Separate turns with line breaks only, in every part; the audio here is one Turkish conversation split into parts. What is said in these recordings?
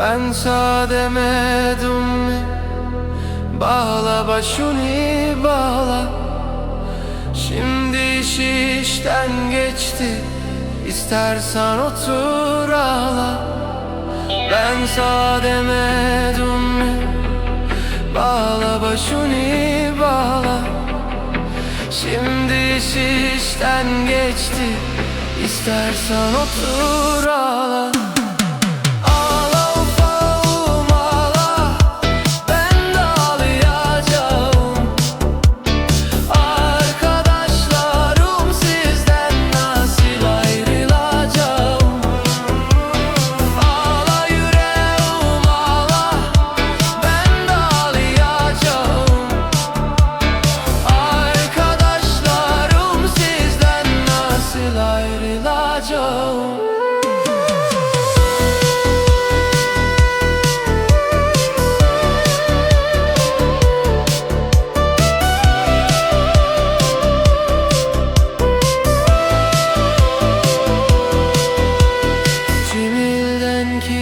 Ben sademedim. Mi? Bağla başını bağla. Şimdi iş işten geçti. İstersen otur ağla. Ben sademedim. Mi? Bağla başını bağla. Şimdi iş işten geçti. İstersen otur ağla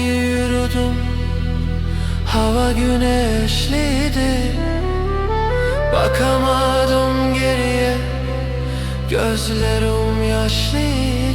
yürüdüm. Hava güneşliydi. Bakamadım geriye. Gözlerim yaşlıydı